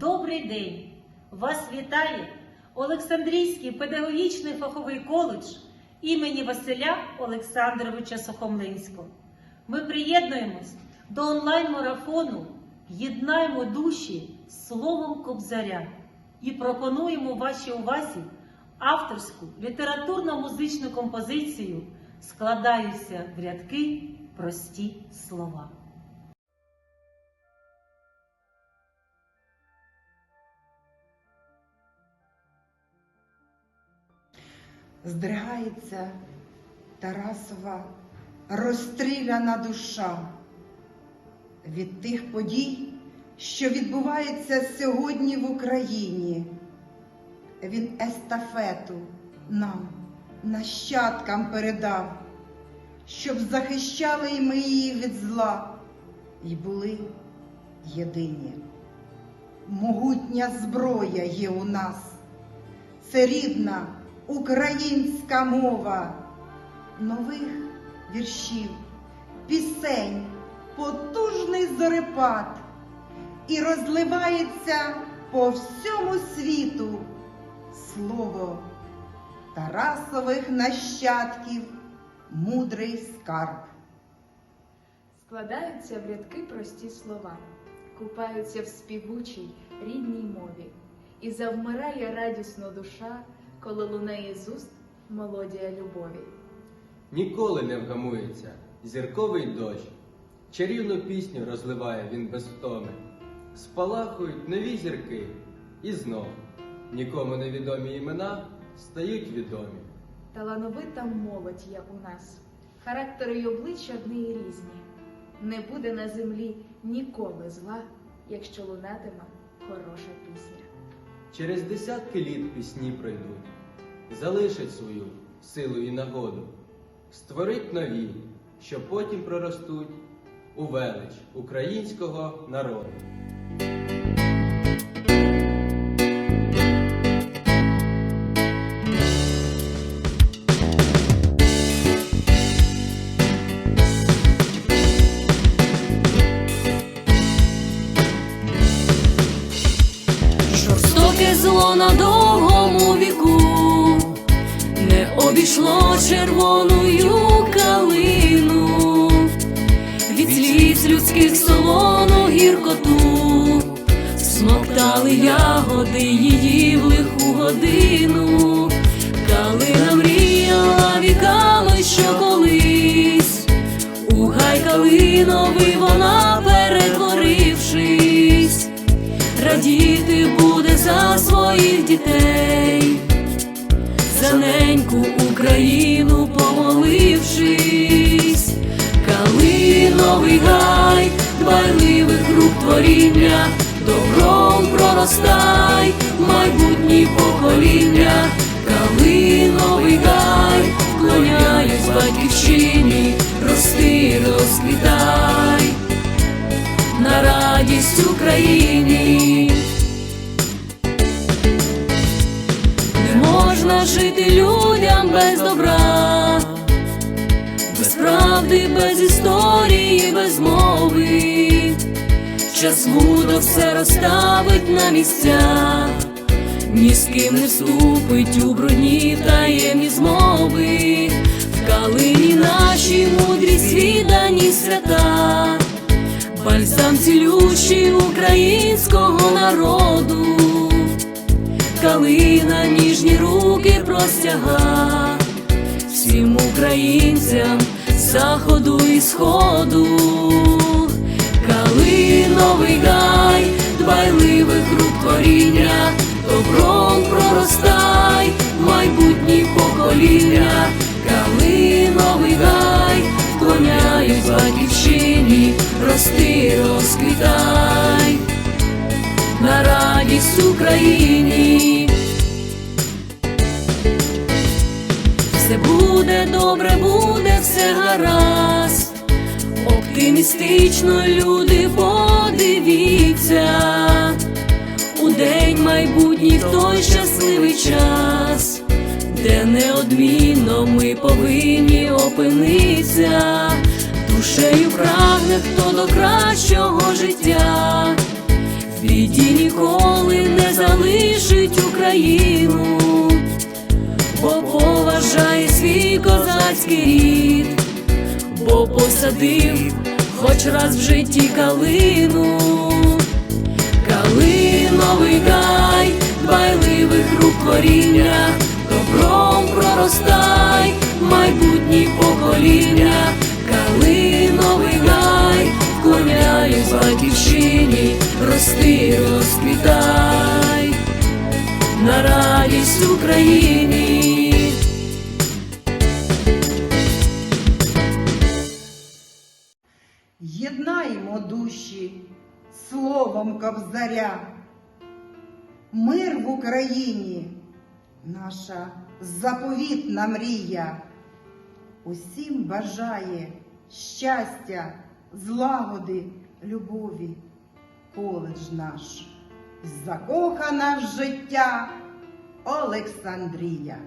Добрий день! Вас вітає Олександрійський педагогічний фаховий коледж імені Василя Олександровича Сухомлинського. Ми приєднуємось до онлайн-марафону Єднаймо душі словом Кобзаря і пропонуємо вашій увазі авторську літературно-музичну композицію Складаються в рядки прості слова. Здригається Тарасова розстріляна душа від тих подій, що відбуваються сьогодні в Україні. Він естафету нам, нащадкам передав, щоб захищали й ми її від зла і були єдині. Могутня зброя є у нас, це рідна українська мова, нових віршів, пісень, потужний зорепад і розливається по всьому світу слово Тарасових нащадків, мудрий скарб. Складаються в рядки прості слова, купаються в співучій рідній мові, і завмирає радісно душа, коли лунає з уст мелодія любові. Ніколи не вгамується зірковий дощ, чарівну пісню розливає він без втоми. Спалахують нові зірки, і знов нікому невідомі імена стають відомі. Талановита молодь є у нас, характери й обличчя в неї різні. Не буде на землі ніколи зла, якщо лунатиме хороша пісня. Через десятки літ пісні пройдуть, залишать свою силу і нагоду, створить нові, що потім проростуть у велич українського народу. Жорстоке на довгому віку не обійшло червоною калину, від сліз людських солону гіркоту, смоктали ягоди її в лиху годину, калина мріяла віками, що колись у гай калиновий за своїх дітей, за неньку Україну помолившись, калиновий гай, дбайливих рук творіння, добром проростай, майбутні покоління, калиновий гай, вклоняюсь батьківщині, рости, розквітай. На радість Україні. Жити людям без добра, без правди, без історії, без мови. Час мудо все розставить на місця, ні з ким не вступить у брудні таємні змови, в калині наші мудрі свідані свята бальзам цілющий українського народу, калина ніжні руки простяга всім українцям заходу і сходу, калиновий гай, дбайливих рук творіння, добром проростай, майбутні покоління, калиновий гай, вклоняють батьківщині, рости, розквітай. На радість Україні. Все буде добре, буде все гаразд. Оптимістично люди подивіться. У день майбутній в той щасливий час, де неодмінно ми повинні опинитися, душею прагне хто до кращого життя, біді ніколи не залишить Україну, поважає свій козацький рід, бо посадив хоч раз в житті калину, калиновий гай, дбайливих рук коріння, добром проростай, майбутні покоління, калиновий гай, вклоняюсь батьківщині, рости, розквітай. На радість Україні. Єднаймо душі словом Кобзаря. Мир в Україні наша заповітна мрія. Усім бажає щастя, злагоди, любові. Коледж наш закохана в життя Олександрія.